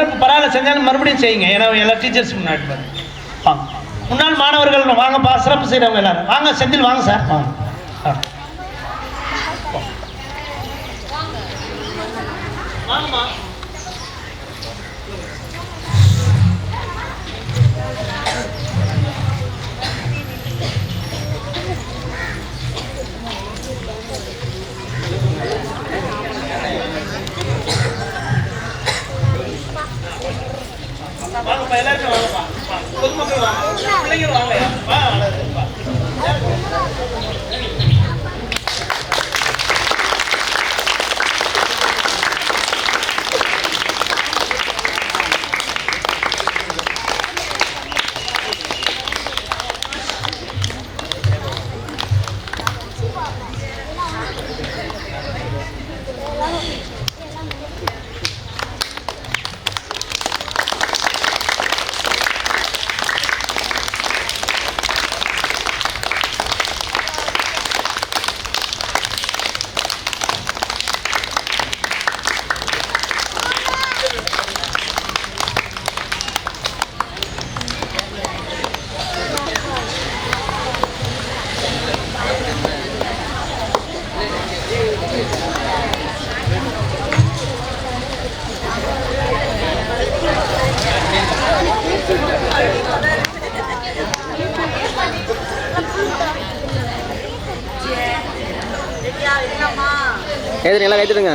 சிறப்பு பரவாயில்ல செஞ்சாலும் மறுபடியும் செய்யுங்க. ஏன்னா எல்லா டீச்சர்ஸ் முன்னாடி பாரு. வாங்க. முன்னாள் மாணவர்கள் வாங்கப்பா சிறப்பு செய்கிறவங்க எல்லாரும். வாங்க செந்தில் வாங்க சார் வாங்க. ஆ. வாங்கம்மா வாங்கப்பா எல்லாருமே வாங்கப்பா வாங்க. பொதுமக்கள் வாங்க பிள்ளைங்க வாங்க வா அழகு, வா. எது எல்லாம் கைத்தட்டுங்க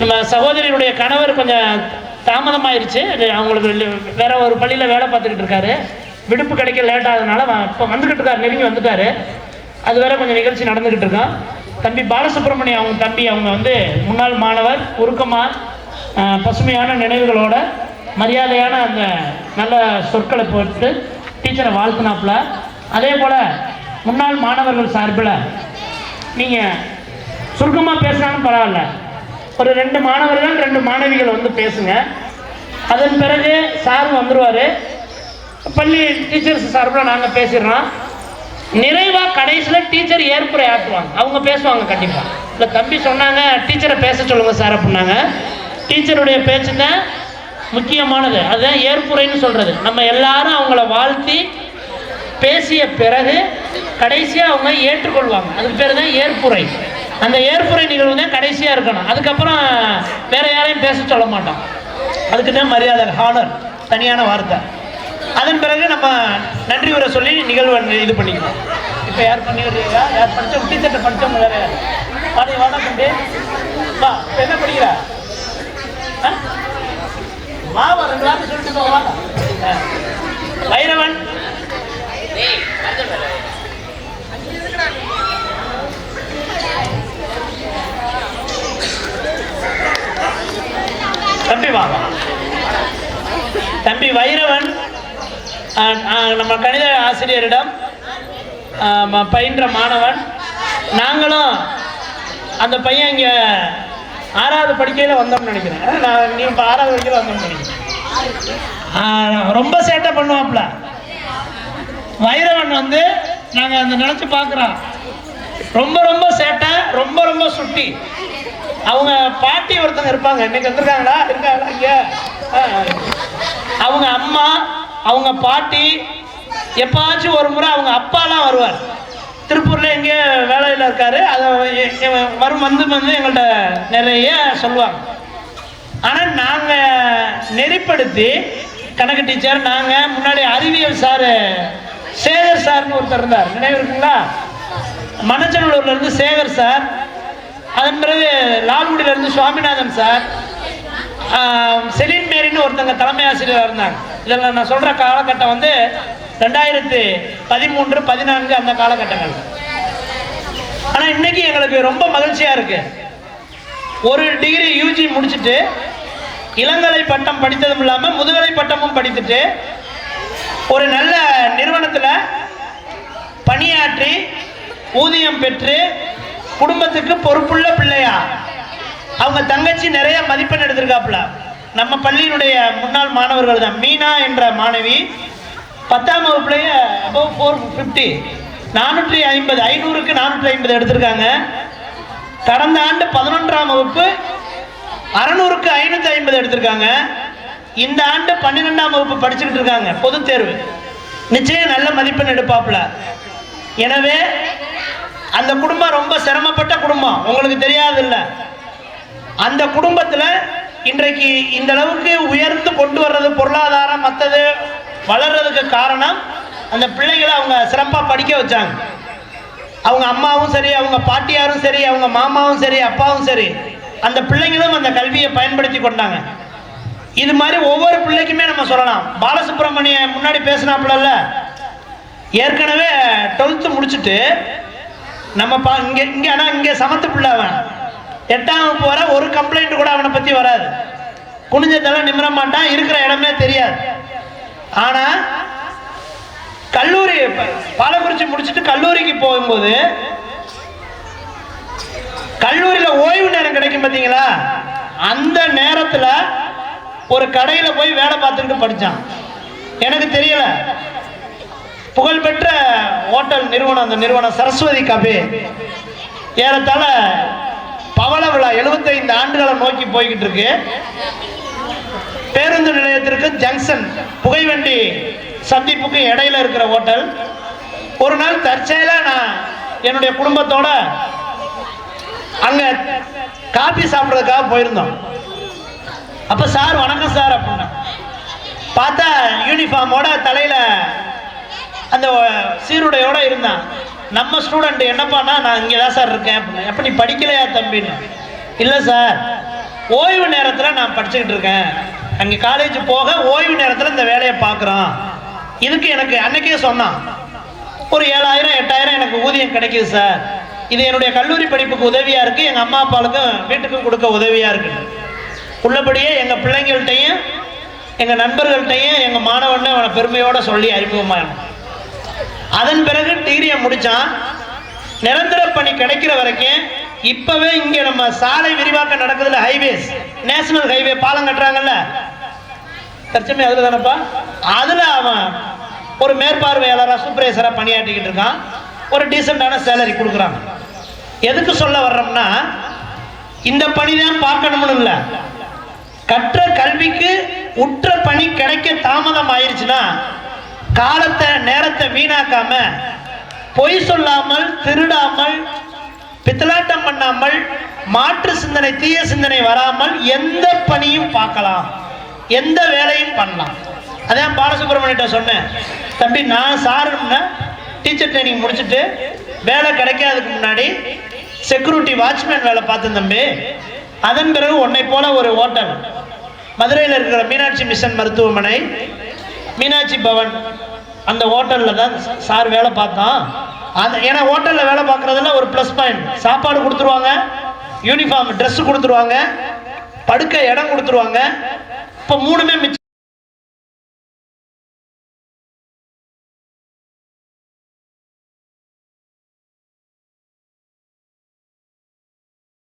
நம்ம சகோதரியுடைய கணவர் கொஞ்சம் தாமதமாயிருச்சு. அவங்களுக்கு வேற ஒரு பள்ளியில் வேலை பார்த்துக்கிட்டு இருக்காரு. விடுப்பு கிடைக்க லேட் ஆகுதுனால இப்போ வந்துக்கிட்டு இருக்காரு நெருங்கி வந்துட்டாரு. அது வேற கொஞ்சம் நிகழ்ச்சி நடந்துக்கிட்டு இருக்கான் தம்பி பாலசுப்ரமணியம் அவங்க தம்பி அவங்க வந்து முன்னாள் மாணவர் உருக்கமாக பசுமையான நினைவுகளோட மரியாதையான அந்த நல்ல சொற்களை போட்டு டீச்சரை வாழ்த்துனாப்புல. அதே போல் முன்னாள் மாணவர்கள் சார்பில் நீங்கள் சுருக்கமாக பேசினாலும் பரவாயில்ல. ஒரு ரெண்டு மாணவர்கள் ரெண்டு மாணவிகள் வந்து பேசுங்க. அதன் பிறகு சார் வந்துருவாரு. பள்ளி டீச்சர்ஸ் சார்பில் நாங்கள் பேசிடுறோம். நிறைவாக கடைசியில் டீச்சர் ஏற்புரை ஆற்றுவாங்க. அவங்க பேசுவாங்க கண்டிப்பாக இல்லை தம்பி சொன்னாங்க டீச்சரை பேச சொல்லுங்கள் சார் அப்படின்னாங்க. டீச்சருடைய பேச்சு தான் முக்கியமானது. அதுதான் ஏற்புரைன்னு சொல்கிறது நம்ம எல்லாரும் அவங்கள வாழ்த்தி பேசிய பிறகு கடைசியாக அவங்க ஏற்றுக்கொள்வாங்க. அதுக்கு பேர் தான் ஏற்புரை. அந்த ஏற்புரை நிகழ்வு தான் கடைசியாக இருக்கணும். அதுக்கப்புறம் வேற யாரையும் பேச சொல்ல மாட்டோம். அதுக்கு தான் மரியாதை ஹானர் தனியான வார்த்தை. அதன் பிறகு நம்ம நன்றி உரை சொல்லி நிகழ்வு இது பண்ணிக்கலாம் இப்போ யார் பண்ணி வர்றீங்க யார் படித்தோம் டீச்சர்கிட்ட படித்தவங்க வேற. யார் பாடி வாடா தம்பி. வா இப்போ என்ன படிக்கிற? ஆ? வா ரெண்டு வாரம் சொல்லிட்டு வைரவன் தம்பி வா தம்பி வைரவன் நம்ம கணித ஆசிரியரிடம் பயின்ற மாணவன். நாங்களும் அந்த பையன் இங்கே ஆறாவது படிக்கையில் வந்தோம்னு நினைக்கிறேன். நான் நீ இப்போ ஆறாவது படிக்கையில் வந்தோம்னு நினைக்கிறேன். ரொம்ப சேட்டை பண்ணுவாப்புல. வைரவன் வந்து நாங்கள் அந்த நினச்சி பார்க்குறோம். ரொம்ப ரொம்ப சேட்டை ரொம்ப ரொம்ப சுட்டி. அவங்க பாட்டி ஒருத்தங்க இருப்பாங்க. இன்னைக்கு வந்திருக்காங்களா இருக்காங்களா இங்கே அவங்க அம்மா அவங்க பாட்டி எப்பாச்சும் ஒரு முறை அவங்க அப்பாலாம் வருவார். திருப்பூர்ல எங்கேயோ வேலையில் இருக்காரு. அதை வரும் வந்து வந்து எங்கள்கிட்ட நிறைய சொல்லுவாங்க. ஆனால் நாங்கள் நெறிப்படுத்தி கணக்கு டீச்சர் நாங்கள் முன்னாடி அறிவியல் சார் சேகர் சார்னு ஒருத்தர் இருந்தார். நினைவு இருக்குங்களா? மணச்சநல்லூர்ல இருந்து சேகர் சார் அதன் பிறகு லால்குடியில் இருந்து சுவாமிநாதன் சார் செலின் மேரின்னு ஒருத்தங்க தலைமை ஆசிரியராக இருந்தாங்க. இதில் நான் சொல்கிற காலகட்டம் வந்து ரெண்டாயிரத்து பதிமூன்று பதினான்கு அந்த காலகட்டங்கள். ஆனால் இன்னைக்கு எங்களுக்கு ரொம்ப மகிழ்ச்சியாக இருக்குது ஒரு டிகிரி யூஜி முடிச்சுட்டு இளங்கலை பட்டம் படித்ததும் இல்லாமல் முதுகலை பட்டமும் படித்துட்டு ஒரு நல்ல நிறுவனத்தில் பணியாற்றி ஊதியம் பெற்று குடும்பத்துக்கு பொறுப்புள்ள பிள்ளையா? அவங்க தங்கச்சி நிறைய மதிப்பெண் எடுத்திருக்காப்புல. நம்ம பள்ளியினுடைய முன்னாள் மாணவர்கள் தான். மீனா என்ற மாணவி பத்தாம் வகுப்புலேயே அபவ் ஃபோர் ஃபிஃப்டி நானூற்றி ஐம்பது ஐநூறுக்கு நானூற்றி ஐம்பது எடுத்திருக்காங்க. கடந்த ஆண்டு பதினொன்றாம் வகுப்பு அறநூறுக்கு ஐநூற்றி ஐம்பது எடுத்திருக்காங்க. இந்த ஆண்டு பன்னிரெண்டாம் வகுப்பு படிச்சுக்கிட்டு இருக்காங்க பொதுத் தேர்வு. நிச்சயம் நல்ல மதிப்பெண் எடுப்பாப்புல. எனவே அந்த குடும்பம் ரொம்ப சிரமப்பட்ட குடும்பம். உங்களுக்கு தெரியாதுல்ல. அந்த குடும்பத்தில் இன்றைக்கு இந்த அளவுக்கு உயர்ந்து கொண்டு வர்றது பொருளாதாரம் மற்றது வளர்றதுக்கு காரணம் அந்த பிள்ளைகளை அவங்க சிறப்பாக படிக்க வச்சாங்க. அவங்க அம்மாவும் சரி அவங்க பாட்டியாரும் சரி அவங்க மாமாவும் சரி அப்பாவும் சரி அந்த பிள்ளைங்களும் அந்த கல்வியை பயன்படுத்தி கொண்டாங்க. இது மாதிரி ஒவ்வொரு பிள்ளைக்குமே நம்ம சொல்லலாம். பாலசுப்ரமணிய முன்னாடி பேசினாப்புல ஏற்கனவே டுவெல்த்து முடிச்சுட்டு நம்ம பா இங்கே இங்கே ஆனால் இங்கே சமத்து பிள்ளை அவன். எட்டாம் வகுப்பு வர ஒரு கம்ப்ளைண்ட் கூட அவனை பற்றி வராது. குனிஞ்சதெல்லாம் நிமிர மாட்டான் இருக்கிற இடமே தெரியாது. ஆனால் கல்லூரி பாலக்குறிச்சி முடிச்சுட்டு கல்லூரிக்கு போகும்போது கல்லூரியில் ஓய்வு நேரம் கிடைக்கும் பார்த்தீங்களா அந்த நேரத்தில் ஒரு கடையில் போய் வேலை பார்த்துக்கிட்டு படித்தான் எனக்கு தெரியலை. புகழ்பெற்ற ஹோட்டல் நிறுவனம் அந்த நிறுவனம் சரஸ்வதி கபே ஏறத்தாழ பவள விழா 75 ஆண்டுகளை நோக்கி போய்கிட்டு இருக்கு. பேருந்து நிலையத்திற்கு ஜங்ஷன் புகைவண்டி சந்திப்புக்கு இடையில இருக்கிற ஹோட்டல். ஒரு நாள் தற்செயலா நான் என்னுடைய குடும்பத்தோட அங்க காபி சாப்பிட்றதுக்காக போயிருந்தோம். அப்ப சார் வணக்கம் சார் அப்படின்னா. பார்த்தா யூனிஃபார்மோட தலையில அந்த சீருடையோட இருந்தான். நம்ம ஸ்டூடெண்ட் என்னப்பானா நான் இங்கே தான் சார் இருக்கேன் அப்படின்னு. எப்போ நீ படிக்கலையா தம்பின்னு? இல்லை சார் ஓய்வு நேரத்தில் நான் படிச்சுக்கிட்டு இருக்கேன். அங்கே காலேஜ் போக ஓய்வு நேரத்தில் இந்த வேலையை பார்க்குறோம் இதுக்கு எனக்கு அன்னைக்கே சொன்னான். ஒரு ஏழாயிரம் எட்டாயிரம் எனக்கு ஊதியம் கிடைக்குது சார் இது என்னுடைய கல்லூரி படிப்புக்கு உதவியாக இருக்குது எங்கள் அம்மா அப்பாவுக்கும் வீட்டுக்கும் கொடுக்க உதவியாக இருக்குது உள்ளபடியே எங்கள் பிள்ளைங்கள்ட்டையும் எங்கள் நண்பர்கள்ட்டையும் எங்கள் மாணவன் அவனை பெருமையோடு சொல்லி அறிமுகமாகணும் அதன் பிறகு டிகிரியை முடித்தான் நிரந்தர பணி கிடைக்கிற வரைக்கும் இப்போவே இங்கே நம்ம சாலை விரிவாக்கம் நடக்குதுல்ல ஹைவேஸ் நேஷனல் ஹைவே பாலம் கட்டுறாங்கல்ல. தற்சமே அதில் தானப்பா? அதில் அவன் ஒரு மேற்பார்வையாளராக சூப்பர்வைசராக பணியாற்றிக்கிட்டு இருக்கான். ஒரு டீசெண்டான சேலரி கொடுக்குறாங்க எதுக்கு சொல்ல வர்றோம்னா இந்த பணி தான் பார்க்கணும்னு இல்லை. கற்ற கல்விக்கு உற்ற பணி கிடைக்க தாமதம் ஆயிடுச்சுன்னா காலத்தை நேரத்தை வீணாக்காம பொய் சொல்லாமல் திருடாமல் பித்தலாட்டம் பண்ணாமல் மாற்று சிந்தனை தீய சிந்தனை வராமல் எந்த பணியும் பார்க்கலாம். எந்த வேலையும் பண்ணலாம். அதான் பாலசுப்ரமணியிட்ட சொன்னேன். தம்பி நான் சாருன்னா டீச்சர் ட்ரைனிங் முடிச்சுட்டு வேலை கிடைக்காததுக்கு முன்னாடி செக்யூரிட்டி வாட்ச்மேன் வேலை பார்த்தேன் தம்பி. அதன் பிறகு உன்னை போல ஒரு ஹோட்டல் மதுரையில் இருக்கிற மீனாட்சி மிஷன் மருத்துவமனை மீனாட்சி பவன் அந்த ஹோட்டலில் தான் சார் வேலை பார்த்தோம் அந்த ஏன்னா ஹோட்டலில் வேலை பார்க்குறதுல ஒரு ப்ளஸ் பாயிண்ட் சாப்பாடு கொடுத்துருவாங்க யூனிஃபார்ம் ட்ரெஸ்ஸு கொடுத்துருவாங்க படுக்க இடம் கொடுத்துருவாங்க. இப்போ மூணுமே மிச்சம்.